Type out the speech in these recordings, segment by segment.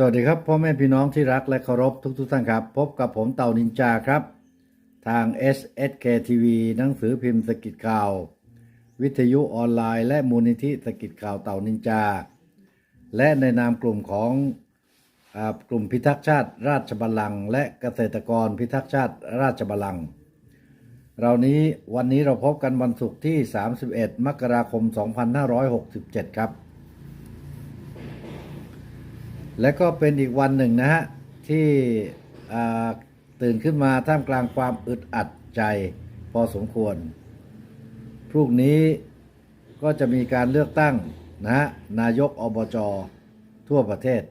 สวัสดีครับพ่อแม่พี่น้องที่รักและเคารพทุกทุกท่านครับ พบกับผมเต่านินจาครับ ทาง SSK TV หนังสือพิมพ์สกิดข่าว วิทยุออนไลน์ และมูลนิธิสกิดข่าวเต่านินจา และในนามกลุ่มของอกลุ่มพิทักษ์ชาติราชบัลลังก์และเกษตรกรพิทักษ์ชาติราชบัลลังก์เรานี้วันนี้เราพบกันวันศุกร์ที่ 31 มกราคม 2567 ครับ และก็เป็นอีกวันหนึ่งนะฮะ ที่ตื่นขึ้นมาท่ามกลางความอึดอัดใจพอสมควร พรุ่งนี้ก็จะมีการเลือกตั้งนะฮะนายกอบจทั่วประเทศ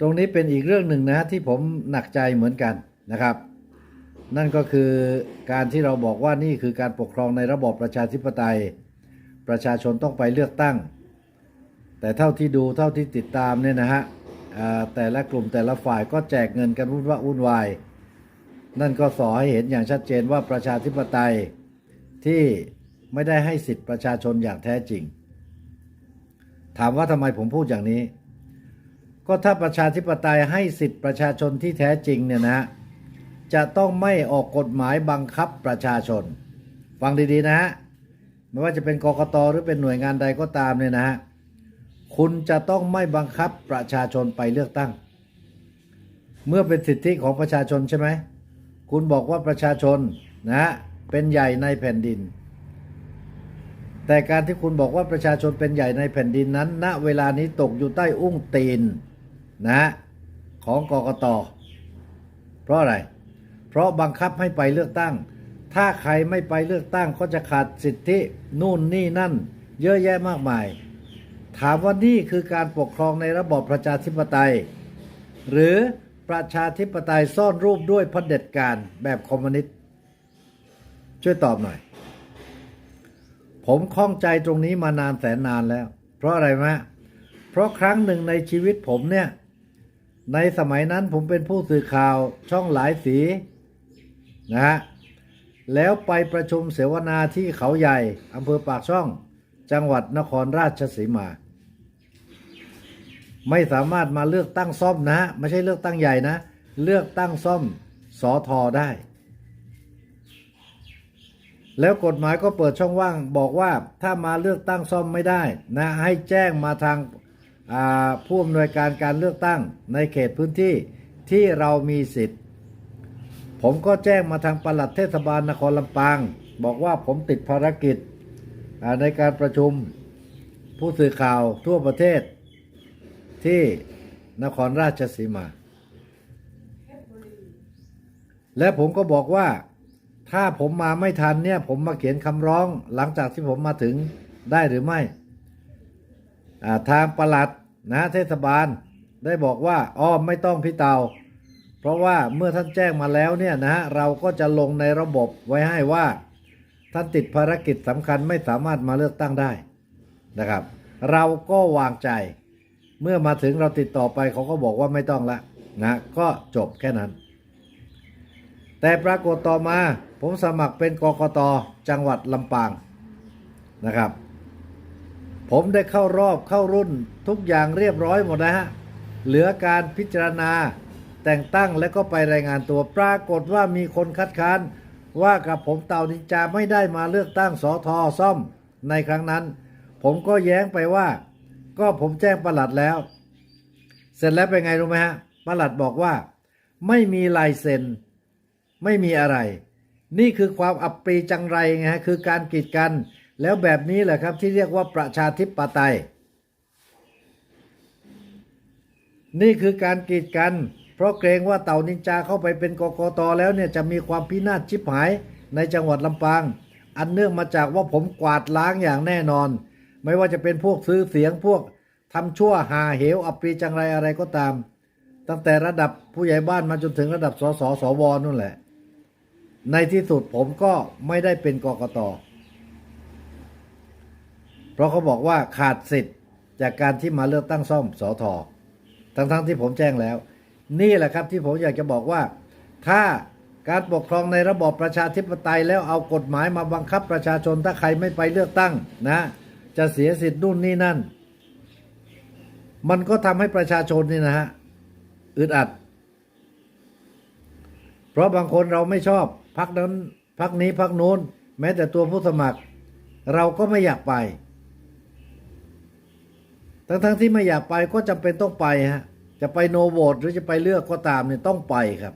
ตรงนี้เป็นอีกเรื่องหนึ่งนะฮะที่ผมหนักใจเหมือนกันนะครับ นั่นก็คือการที่เราบอกว่านี่คือการปกครองในระบอบประชาธิปไตย ประชาชนต้องไปเลือกตั้ง แต่เท่าที่ดูเท่าที่ติดตามเนี่ยนะฮะแต่ละกลุ่มแต่ละฝ่ายก็แจกเงินกันวุ่นวะวุ่นวาย นั่นก็สอให้เห็นอย่างชัดเจนว่าประชาธิปไตยที่ไม่ได้ให้สิทธิประชาชนอย่างแท้จริง ถามว่าทำไมผมพูดอย่างนี้ ก็ถ้าประชาธิปไตยให้สิทธิประชาชนที่แท้จริงเนี่ยนะฮะจะต้องไม่ออกกฎหมายบังคับประชาชน ฟังดีๆนะฮะไม่ว่าจะเป็นกกตหรือเป็นหน่วยงานใดก็ตามเนี่ยนะฮะ คุณจะต้องไม่บังคับประชาชนไปเลือกตั้ง เมื่อเป็นสิทธิของประชาชนใช่ไหม คุณบอกว่าประชาชนนะเป็นใหญ่ในแผ่นดิน แต่การที่คุณบอกว่าประชาชนเป็นใหญ่ในแผ่นดินนั้น ณ เวลานี้ตกอยู่ใต้อุ้งตีนนะฮะของกกต เพราะอะไร เพราะบังคับให้ไปเลือกตั้ง ถ้าใครไม่ไปเลือกตั้งก็จะขาดสิทธินู่นนี่นั่น เยอะแยะมากมาย ถามว่านี่คือการปกครองในระบอบประชาธิปไตย หรือประชาธิปไตยซ่อนรูปด้วยพเผด็จการแบบคอมมิวนิสต์ช่วยตอบหน่อย ผมข้องใจตรงนี้มานานแสนนานแล้ว เพราะอะไรไหมเพราะครั้งหนึ่งในชีวิตผมเนี่ย ในสมัยนั้นผมเป็นผู้สื่อข่าวช่องหลายสีนะฮะแล้วไปประชุมเสวนาที่เขาใหญ่อำเภอปากช่อง จังหวัดนครราชสีมา ไม่สามารถมาเลือกตั้งซ่อมนะฮะไม่ใช่เลือกตั้งใหญ่นะ เลือกตั้งซ่อมสอทอได้ แล้วกฎหมายก็เปิดช่องว่างบอกว่าถ้ามาเลือกตั้งซ่อมไม่ได้นะให้แจ้งมาทางาผู้อำนวยการการเลือกตั้งในเขตพื้นที่ที่เรามีสิทธิ์ ผมก็แจ้งมาทางปลัดเทศบาลนครลำปาง บอกว่าผมติดภารกิจในการประชุมผู้สื่อข่าวทั่วประเทศ ที่นครราชสีมา และผมก็บอกว่าถ้าผมมาไม่ทันเนี่ย ผมมาเขียนคำร้องหลังจากที่ผมมาถึงได้หรือไม่ ทางประหลัดนะเทศบาลได้บอกว่าอ้อไม่ต้องพี่เตา เพราะว่าเมื่อท่านแจ้งมาแล้วเนี่ยนะฮะเราก็จะลงในระบบไว้ให้ว่าท่านติดภารกิจสำคัญไม่สามารถมาเลือกตั้งได้นะครับ เราก็วางใจ เมื่อมาถึงเราติดต่อไปเขาก็บอกว่าไม่ต้องละนะก็จบแค่นั้น แต่ปรากฏต่อมาผมสมัครเป็นกกตจังหวัดลำปางนะครับ ผมได้เข้ารอบเข้ารุ่นทุกอย่างเรียบร้อยหมดนะฮะเหลือการพิจารณาแต่งตั้งและก็ไปรายงานตัวปรากฏว่ามีคนคัดค้านว่ากับผมเต่านินจาไม่ได้มาเลือกตั้งสอทอซ่อมในครั้งนั้น ผมก็แย้งไปว่า ก็ผมแจ้งประหลัดแล้ว เสร็จแล้วเป็นไงรู้ไหมฮะประหลัดบอกว่า ไม่มีลายเซ็น ไม่มีอะไร นี่คือความอับปรีจังไรไงฮะคือการกีดกัน แล้วแบบนี้แหละครับที่เรียกว่าประชาธิปไตย นี่คือการกีดกัน เพราะเกรงว่าเต่านินจาเข้าไปเป็นกกตแล้วเนี่ยจะมีความพินาศชิบหายในจังหวัดลำปาง อันเนื่องมาจากว่าผมกวาดล้างอย่างแน่นอน ไม่ว่าจะเป็นพวกซื้อเสียงพวกทำชั่วหาเหวอับปีจังไรอะไรก็ตาม ตั้งแต่ระดับผู้ใหญ่บ้านมาจนถึงระดับสสสวนู่นแหละ ในที่สุดผมก็ไม่ได้เป็นกกตเพราะเขาบอกว่าขาดสิทธิ์จากการที่มาเลือกตั้งซ่อมสอทอทั้งๆทที่ผมแจ้งแล้ว นี่แหละครับที่ผมอยากจะบอกว่า ถ้าการปกครองในระบอบประชาธิปไตยแล้วเอากฎหมายมาบังคับประชาชนถ้าใครไม่ไปเลือกตั้งนะ จะเสียสิทธิ์นู่นนี่นั่น มันก็ทำให้ประชาชนนี่นะฮะอึดอัด เพราะบางคนเราไม่ชอบพักนั้นพักนี้พักโน้น แม้แต่ตัวผู้สมัคร เราก็ไม่อยากไป ทั้งๆทที่ไม่อยากไปก็จำเป็นต้องไปฮะจะไปโนโหวตหรือจะไปเลือกก็ตามเนี่ยต้องไปครับ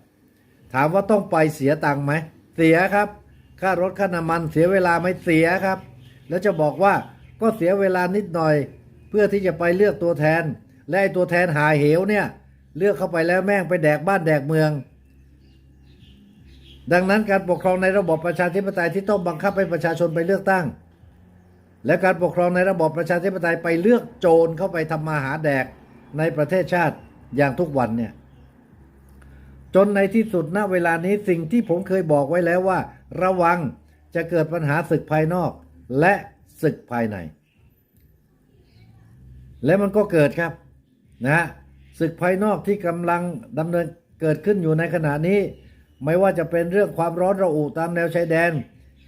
ถามว่าต้องไปเสียตังค์ไหมเสียครับ ค่ารถค่าน้ำมันเสียเวลาไหมเสียครับ แล้วจะบอกว่า ก็เสียเวลานิดหน่อย เพื่อที่จะไปเลือกตัวแทน และไอตัวแทนหาเหวเนี่ย เลือกเข้าไปแล้วแม่งไปแดกบ้านแดกเมือง ดังนั้นการปกครองในระบบประชาธิปไตยที่ต้องบังคับให้ประชาชนไปเลือกตั้ง และการปกครองในระบบประชาธิปไตยไปเลือกโจรเข้าไปทำมาหาแดกในประเทศชาติอย่างทุกวันเนี่ยจนในที่สุดณเวลานี้สิ่งที่ผมเคยบอกไว้แล้วว่า ระวังจะเกิดปัญหาศึกภายนอก และ ศึกภายใน และมันก็เกิดครับนะศึกภายนอกที่กำลังดำเนินเกิดขึ้นอยู่ในขณะนี้ ไม่ว่าจะเป็นเรื่องความร้อนระอุตามแนวชายแดน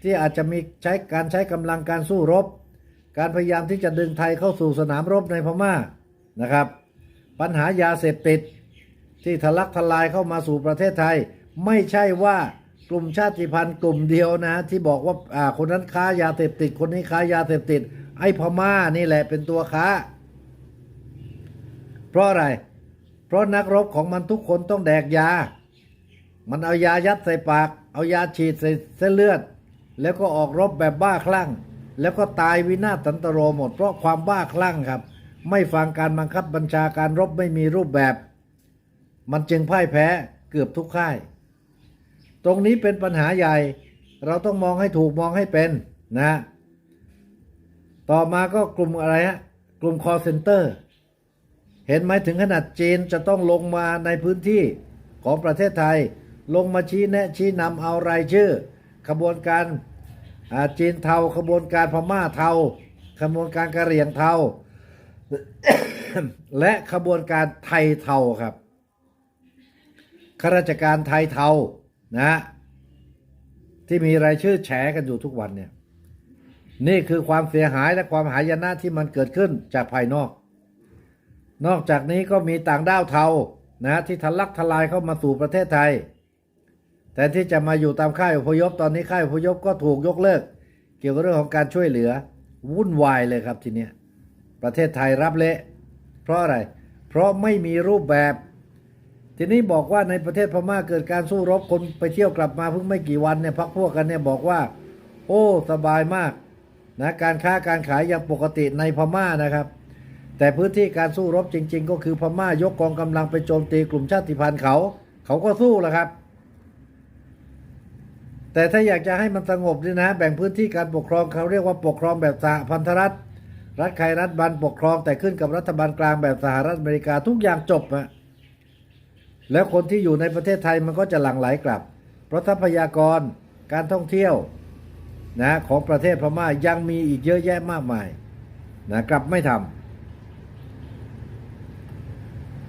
ที่อาจจะมีใช้การใช้กำลังการสู้รบ การพยายามที่จะดึงไทยเข้าสู่สนามรบในพม่านะครับ ปัญหายาเสพติดที่ทะลักทลายเข้ามาสู่ประเทศไทย ไม่ใช่ว่า กลุ่มชาติพันธุ์กลุ่มเดียวนะ ที่บอกว่าอ่าคนนั้นค้ายาเสพติด คนนี้ค้ายาเสพติด ไอ้พม่านี่แหละเป็นตัวค้า เพราะอะไร เพราะนักรบของมันทุกคนต้องแดกยา มันเอายายัดใส่ปาก เอายาฉีดใส่เส้นเลือด แล้วก็ออกรบแบบบ้าคลั่ง แล้วก็ตายวินาศสันตโรหมด เพราะความบ้าคลั่งครับ ไม่ฟังการบังคับบัญชาการรบไม่มีรูปแบบ มันจึงพ่ายแพ้เกือบทุกค่าย ตรงนี้เป็นปัญหาใหญ่ เราต้องมองให้ถูกมองให้เป็นนะ ต่อมาก็กลุ่มอะไรฮะกลุ่ม call center เห็นไหมถึงขนาดจีนจะต้องลงมาในพื้นที่ของประเทศไทย ลงมาชี้แนะชี้นำเอารายชื่อ ขบวนการอ่าจีนเทาขบวนการพม่าเทาขบวนการกะเหรี่ยงเทาและขบวนการไทยเทาครับข้าราชการไทยเทา นะที่มีรายชื่อแฉกันอยู่ทุกวันเนี่ย นี่คือความเสียหายและความหายนะที่มันเกิดขึ้นจากภายนอก นอกจากนี้ก็มีต่างด้าวเทานะที่ทะลักทลายเข้ามาสู่ประเทศไทย แต่ที่จะมาอยู่ตามค่ายอพยพตอนนี้ค่ายอพยพก็ถูกยกเลิก เกี่ยวกับเรื่องของการช่วยเหลือ วุ่นวายเลยครับทีเนี้ยประเทศไทยรับเละ เพราะอะไร เพราะไม่มีรูปแบบ ทีนี้บอกว่าในประเทศพม่าเกิดการสู้รบคนไปเที่ยวกลับมาเพิ่งไม่กี่วันเนี่ยพักพวกกันเนี่ยบอกว่า โอ้สบายมากนะการค้าการขายอย่างปกติในพม่านะครับ แต่พื้นที่การสู้รบจริง ๆ ก็คือพม่ายกกองกำลังไปโจมตีกลุ่มชาติพันธุ์เขา เขาก็สู้แหละครับ แต่ถ้าอยากจะให้มันสงบนี่นะ แบ่งพื้นที่การปกครองเขาเรียกว่าปกครองแบบสหพันธรัฐ รัฐใครรัฐบันปกครองแต่ขึ้นกับรัฐบาลกลางแบบสหรัฐอเมริกาทุกอย่างจบอะ แล้วคนที่อยู่ในประเทศไทยมันก็จะหลั่งไหลกลับ เพราะทรัพยากรการท่องเที่ยวนะของประเทศพม่ายังมีอีกเยอะแยะมากมายนะกลับไม่ทำ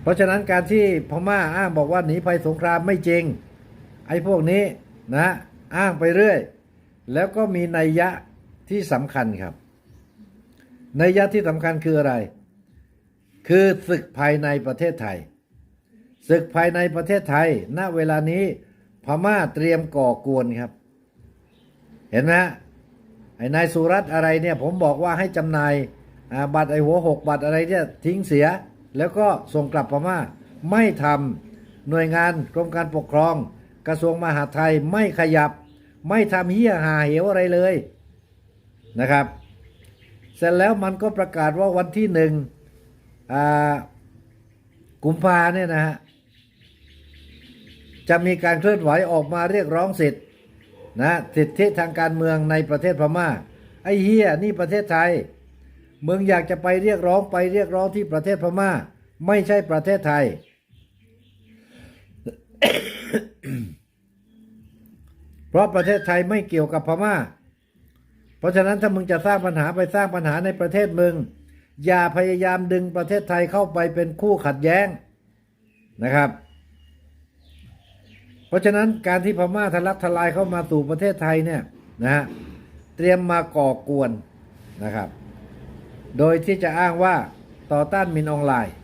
เพราะฉะนั้นการที่พม่าอ้างบอกว่าหนีภัยสงครามไม่จริง ไอ้พวกนี้นะอ้างไปเรื่อย แล้วก็มีนัยยะที่สำคัญครับนัยยะที่สำคัญคืออะไร คือศึกภายในประเทศไทย ศึกภายในประเทศไทย ณ เวลานี้พม่าเตรียมก่อกวนครับ เห็นไหมฮะไอ้นายสุรัตน์อะไรเนี่ย ผมบอกว่าให้จำหน่ายบัตรไอ้หัวหกบัตรอะไรเนี่ยทิ้งเสีย แล้วก็ส่งกลับพม่าไม่ทำหน่วยงานกรมการปกครอง กระทรวงมหาดไทยไม่ขยับ ไม่ทำเหี้ยหาเหวอะไรเลยนะครับ เสร็จแล้วมันก็ประกาศว่าวันที่หนึ่งอ่ากุมภาเนี่ยนะฮะ จะมีการเคลื่อนไหวออกมาเรียกร้องสิทธิ์นะสิทธิทางการเมืองในประเทศพม่าไอ้เฮียนี่ประเทศไทยเมืองอยากจะไปเรียกร้องไปเรียกร้องที่ประเทศพม่า ไม่ใช่ประเทศไทย เพราะประเทศไทยไม่เกี่ยวกับพม่า เพราะฉะนั้นถ้ามึงจะสร้างปัญหาไปสร้างปัญหาในประเทศมึง อย่าพยายามดึงประเทศไทยเข้าไปเป็นคู่ขัดแย้งนะครับ เพราะฉะนั้นการที่พม่าทะลักทลายเข้ามาสู่ประเทศไทยเนี่ยนะฮะเตรียมมาก่อกวนนะครับ โดยที่จะอ้างว่าต่อต้านมินออนไลน์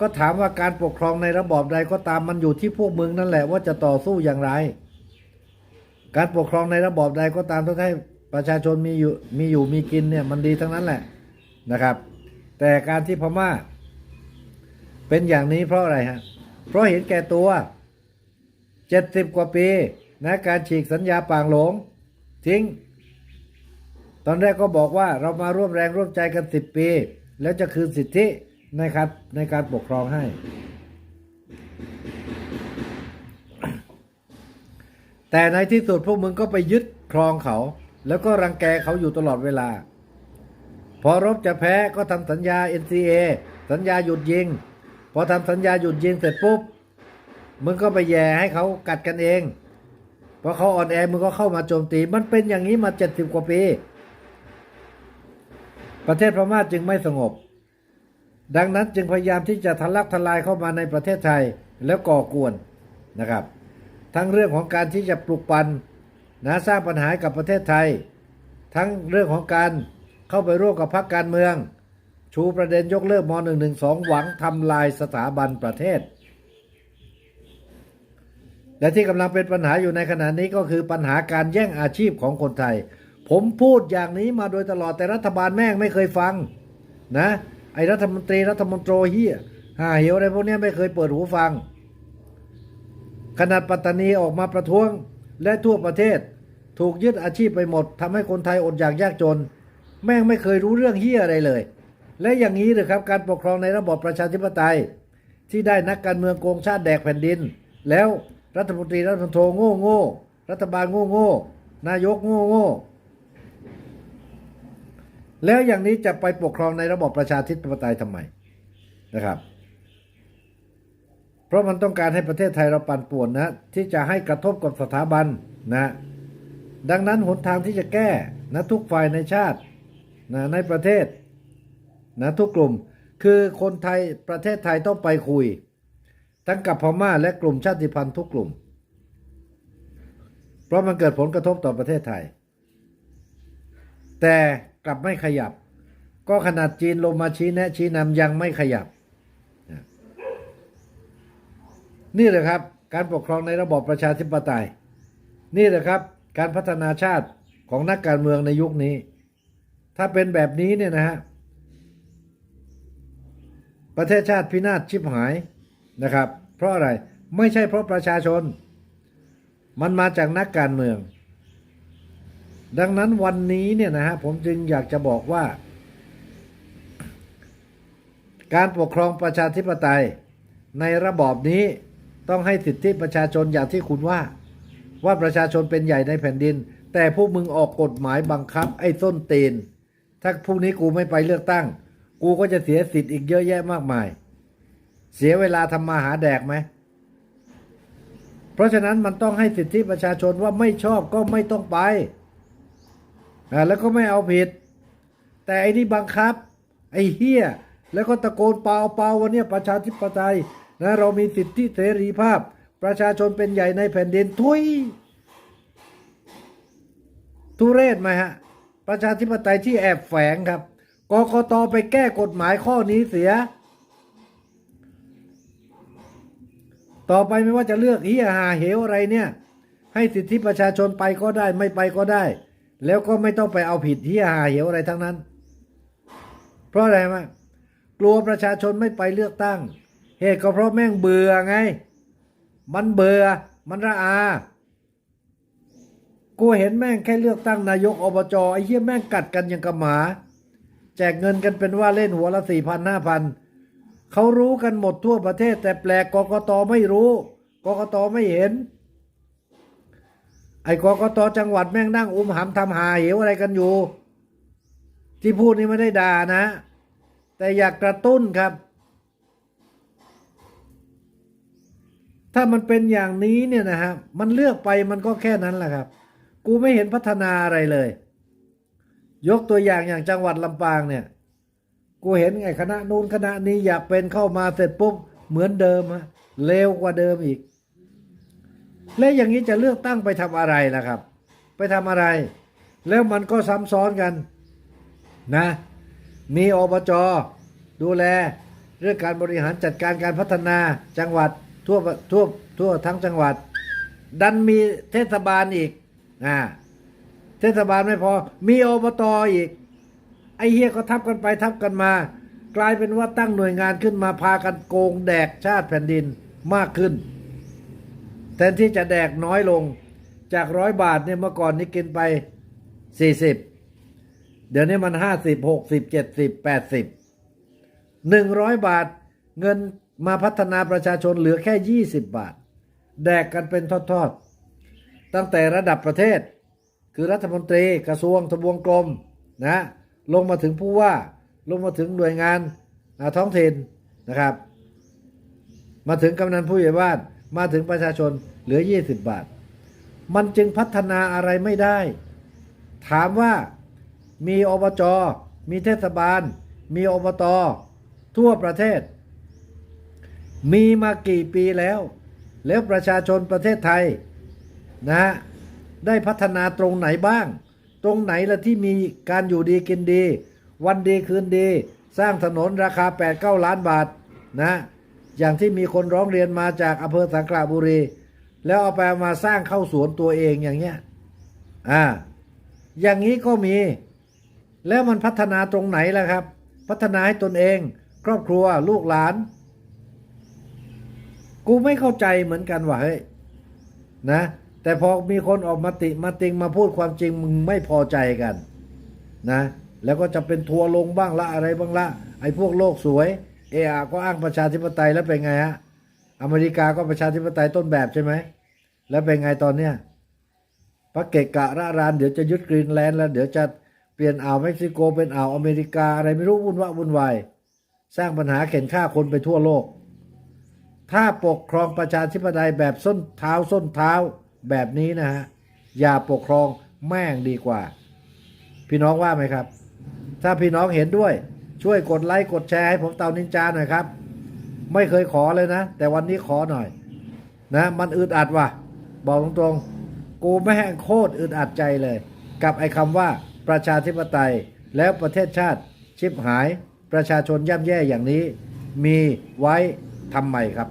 ก็ถามว่าการปกครองในระบอบใดก็ตามมันอยู่ที่พวกมึงนั่นแหละว่าจะต่อสู้อย่างไร การปกครองในระบอบใดก็ตามต้องให้ประชาชนมีอยู่มีอยู่มีกินเนี่ยมันดีทั้งนั้นแหละนะครับ แต่การที่พม่าเป็นอย่างนี้เพราะอะไรฮะ เพราะเห็นแก่ตัว เจ็ดสิบกว่าปีนะการฉีกสัญญาป่างหลง ทิ้ง ตอนแรกก็บอกว่าเรามาร่วมแรงร่วมใจกันสิบปี แล้วจะคืนสิทธิในครับในการปกครองให้ แต่ในที่สุดพวกมึงก็ไปยึดครองเขา แล้วก็รังแกเขาอยู่ตลอดเวลา พอรบจะแพ้ก็ทำสัญญา NCA สัญญาหยุดยิง พอทำสัญญาหยุดยิงเสร็จปุ๊บ มึงก็ไปแย่ให้เขากัดกันเองพอเขาอ่อนแอมึงก็เข้ามาโจมตี มันเป็นอย่างนี้มาเจ็ดสิบกว่าปี ประเทศพม่าจึงไม่สงบ ดังนั้นจึงพยายามที่จะทะลักทลายเข้ามาในประเทศไทยแล้วก่อกวนนะครับ ทั้งเรื่องของการที่จะปลุกปั่นนะสร้างปัญหาให้กับประเทศไทย ทั้งเรื่องของการเข้าไปร่วมกับพรรคการเมือง ชูประเด็นยกเลิกม .112 หวังทำลายสถาบันประเทศ และที่กำลังเป็นปัญหาอยู่ในขณะนี้ก็คือปัญหาการแย่งอาชีพของคนไทย ผมพูดอย่างนี้มาโดยตลอดแต่รัฐบาลแม่งไม่เคยฟังนะไอ้รัฐมนตรีรัฐมนตรีเฮียหาเหวอะไรพวกนี้ไม่เคยเปิดหูฟัง ขนาดปัตตานีออกมาประท้วงและทั่วประเทศ ถูกยึดอาชีพไปหมดทำให้คนไทยอดอยากยากจน แม่งไม่เคยรู้เรื่องเฮียอะไรเลย และอย่างนี้เลยครับการปกครองในระบอบประชาธิปไตย ที่ได้นักการเมืองโกงชาติแดกแผ่นดิน แล้ว รัฐมนตรีรัฐมนตรีโง่โง่รัฐบาลโง่โง่นายกโง่โง่แล้วอย่างนี้จะไปปกครองในระบบประชาธิปไตยทำไมนะครับ เพราะมันต้องการให้ประเทศไทยเราปั่นป่วนนะที่จะให้กระทบกับสถาบันนะดังนั้นหนทางที่จะแก้นะทุกฝ่ายในชาตินะในประเทศนะทุกกลุ่มคือคนไทยประเทศไทยต้องไปคุย ทั้งกับพม่าและกลุ่มชาติพันธุ์ทุกกลุ่ม เพราะมันเกิดผลกระทบต่อประเทศไทย แต่กลับไม่ขยับ ก็ขนาดจีนลงมาชี้แนะชี้นำยังไม่ขยับ นี่แหละครับ การปกครองในระบอบประชาธิปไตย นี่แหละครับ การพัฒนาชาติของนักการเมืองในยุคนี้ ถ้าเป็นแบบนี้เนี่ยนะฮะประเทศชาติพินาศชิบหาย นะครับ เพราะอะไรไม่ใช่เพราะประชาชน มันมาจากนักการเมือง ดังนั้นวันนี้เนี่ยนะฮะผมจึงอยากจะบอกว่า การปกครองประชาธิปไตย ในระบอบนี้ต้องให้สิทธิประชาชนอย่างที่คุณว่า ว่าประชาชนเป็นใหญ่ในแผ่นดิน แต่พวกมึงออกกฎหมายบังคับ ไอ้ส้นตีน ถ้าพรุ่งนี้กูไม่ไปเลือกตั้ง กูก็จะเสียสิทธิ์อีกเยอะแยะมากมาย เสียเวลาทำมาหาแดกไหม เพราะฉะนั้นมันต้องให้สิทธิประชาชนว่าไม่ชอบก็ไม่ต้องไปอ่าแล้วก็ไม่เอาผิด แต่ไอ้นี่บังคับ ไอ้เฮียแล้วก็ตะโกนเปล่าเปล่าวันนี้ประชาธิปไตยนะเรามีสิทธิเสรีภาพ ประชาชนเป็นใหญ่ในแผ่นดินทุยทุเรศไหมฮะ ประชาธิปไตยที่แอบแฝงครับกกตไปแก้กฎหมายข้อนี้เสีย ต่อไปไม่ว่าจะเลือกเฮียหาเหวอะไรเนี่ย ให้สิทธิประชาชนไปก็ได้ไม่ไปก็ได้ แล้วก็ไม่ต้องไปเอาผิดเฮียหาเหวอะไรทั้งนั้น เพราะอะไรมากลัวประชาชนไม่ไปเลือกตั้ง เหตุก็เพราะแม่งเบื่อไง มันเบื่อมันระอากูเห็นแม่งแค่เลือกตั้งนายกอบจไอ้เหี้ยแม่งกัดกันอย่างกับหมา แจกเงินกันเป็นว่าเล่นหัวละสี่พันห้าพัน เขารู้กันหมดทั่วประเทศ แต่แปลกกกตไม่รู้กกตไม่เห็น ไอ้กกตจังหวัดแม่งนั่งอุ้มหำทำหาเหวอะไรกันอยู่ ที่พูดนี่ไม่ได้ด่านะ แต่อยากกระตุ้นครับ ถ้ามันเป็นอย่างนี้เนี่ยนะฮะมันเลือกไปมันก็แค่นั้นแหละครับ กูไม่เห็นพัฒนาอะไรเลย ยกตัวอย่างอย่างจังหวัดลำปางเนี่ย กูเห็นไงคณะนู้นคณะนี้อยากเป็นเข้ามาเสร็จปุ๊บเหมือนเดิมฮะเลวกว่าเดิมอีก และอย่างนี้จะเลือกตั้งไปทำอะไรล่ะครับ ไปทำอะไร แล้วมันก็ซ้ำซ้อนกันนะ มีอบจดูแล เรื่องการบริหารจัดการการพัฒนาจังหวัดทั่วทั่วทั่วทั้งจังหวัด ดันมีเทศบาลอีกอ่าเทศบาลไม่พอ มีอบตอีก ไอ้เฮียก็ทับกันไปทับกันมา กลายเป็นว่าตั้งหน่วยงานขึ้นมาพากันโกงแดกชาติแผ่นดินมากขึ้น แทนที่จะแดกน้อยลงจากร้อยบาทเนี่ยเมื่อก่อนนี่กินไปสี่สิบเดี๋ยวนี้มันห้าสิบหกสิบเจ็ดสิบแปดสิบหนึ่งร้อยบาทเงินมาพัฒนาประชาชนเหลือแค่ยี่สิบบาท แดกกันเป็นทอดๆ ตั้งแต่ระดับประเทศ คือรัฐมนตรีกระทรวงทบวงกรมนะ ลงมาถึงผู้ว่า ลงมาถึงหน่วยงานท้องถิ่นนะครับ มาถึงกำนันผู้ใหญ่บ้าน มาถึงประชาชนเหลือ 20 บาท มันจึงพัฒนาอะไรไม่ได้ ถามว่ามีอบจ มีเทศบาล มีอบต ทั่วประเทศ มีมากี่ปีแล้ว แล้วประชาชนประเทศไทยนะได้พัฒนาตรงไหนบ้าง ตรงไหนละที่มีการอยู่ดีกินดี วันดีคืนดี สร้างถนนราคา8 9ล้านบาทนะ อย่างที่มีคนร้องเรียนมาจากอำเภอสังขละบุรี แล้วเอาไปมาสร้างเข้าสวนตัวเองอย่างเงี้ยอ่าอย่างนี้ก็มี แล้วมันพัฒนาตรงไหนล่ะครับ พัฒนาให้ตนเอง ครอบครัวลูกหลาน กูไม่เข้าใจเหมือนกันว่าเฮ้ยนะ แต่พอมีคนออกมาติมาติงมาพูดความจริงมึงไม่พอใจกันนะ แล้วก็จะเป็นทัวร์ลงบ้างละอะไรบ้างละไอ้พวกโลกสวย เออาก็อ้างประชาธิปไตยแล้วเป็นไงฮะอเมริกาก็ประชาธิปไตยต้นแบบใช่ไหมแล้วเป็นไงตอนเนี้ยพระเกกะระรานเดี๋ยวจะยึดกรีนแลนด์แล้วเดี๋ยวจะเปลี่ยนอ่าวเม็กซิโกเป็นอ่าวอเมริกาอะไรไม่รู้วุ่นวะวุ่นวายสร้างปัญหาเข็นฆ่าคนไปทั่วโลก ถ้าปกครองประชาธิปไตยแบบส้นเท้าส้นเท้า แบบนี้นะฮะอย่าปกครองแม่งดีกว่า พี่น้องว่าไหมครับ ถ้าพี่น้องเห็นด้วย ช่วยกดไลค์กดแชร์ให้ผมเตานินจาหน่อยครับ ไม่เคยขอเลยนะ แต่วันนี้ขอหน่อย นะ มันอึดอัดว่ะ บอกตรงๆ กูแม่งโคตรอึดอัดใจเลย กับไอ้คำว่าประชาธิปไตยแล้วประเทศชาติชิบหายประชาชนย่ำแย่อย่างนี้ มีไว้ทำไมครับ